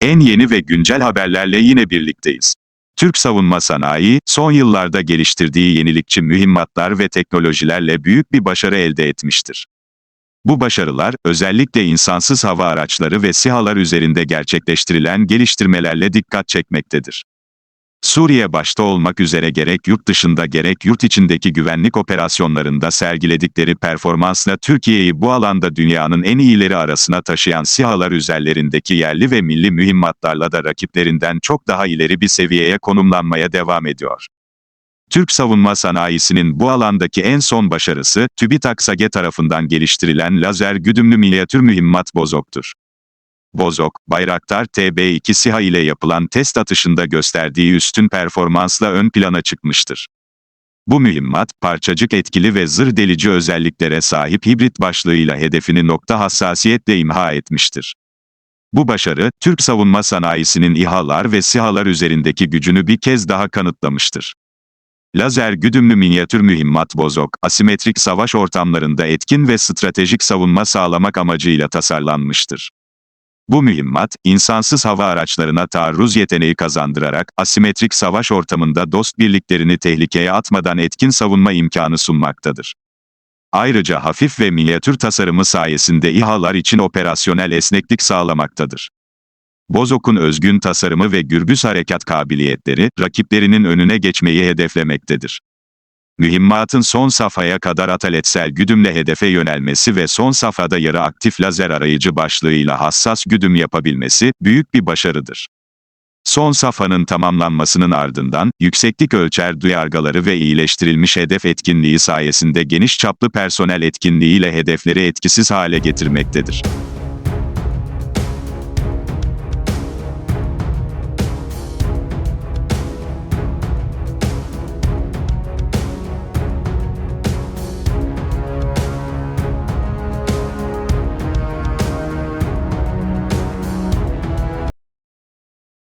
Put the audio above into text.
En yeni ve güncel haberlerle yine birlikteyiz. Türk savunma sanayi, son yıllarda geliştirdiği yenilikçi mühimmatlar ve teknolojilerle büyük bir başarı elde etmiştir. Bu başarılar, özellikle insansız hava araçları ve SİHA'lar üzerinde gerçekleştirilen geliştirmelerle dikkat çekmektedir. Suriye başta olmak üzere gerek yurt dışında gerek yurt içindeki güvenlik operasyonlarında sergiledikleri performansla Türkiye'yi bu alanda dünyanın en iyileri arasına taşıyan SİHA'lar üzerlerindeki yerli ve milli mühimmatlarla da rakiplerinden çok daha ileri bir seviyeye konumlanmaya devam ediyor. Türk savunma sanayisinin bu alandaki en son başarısı, TÜBİTAK SAGE tarafından geliştirilen lazer güdümlü minyatür mühimmat Bozok'tur. Bozok, Bayraktar TB2 SİHA ile yapılan test atışında gösterdiği üstün performansla ön plana çıkmıştır. Bu mühimmat, parçacık etkili ve zır delici özelliklere sahip hibrit başlığıyla hedefini nokta hassasiyetle imha etmiştir. Bu başarı, Türk savunma sanayisinin İHA'lar ve SİHA'lar üzerindeki gücünü bir kez daha kanıtlamıştır. Lazer güdümlü minyatür mühimmat bozok, asimetrik savaş ortamlarında etkin ve stratejik savunma sağlamak amacıyla tasarlanmıştır. Bu mühimmat, insansız hava araçlarına taarruz yeteneği kazandırarak, asimetrik savaş ortamında dost birliklerini tehlikeye atmadan etkin savunma imkanı sunmaktadır. Ayrıca hafif ve minyatür tasarımı sayesinde İHA'lar için operasyonel esneklik sağlamaktadır. Bozok'un özgün tasarımı ve gürbüz harekat kabiliyetleri, rakiplerinin önüne geçmeyi hedeflemektedir. Mühimmatın son safhaya kadar ataletsel güdümle hedefe yönelmesi ve son safhada yarı aktif lazer arayıcı başlığıyla hassas güdüm yapabilmesi, büyük bir başarıdır. Son safhanın tamamlanmasının ardından, yükseklik ölçer duyargaları ve iyileştirilmiş hedef etkinliği sayesinde geniş çaplı personel etkinliğiyle hedefleri etkisiz hale getirmektedir.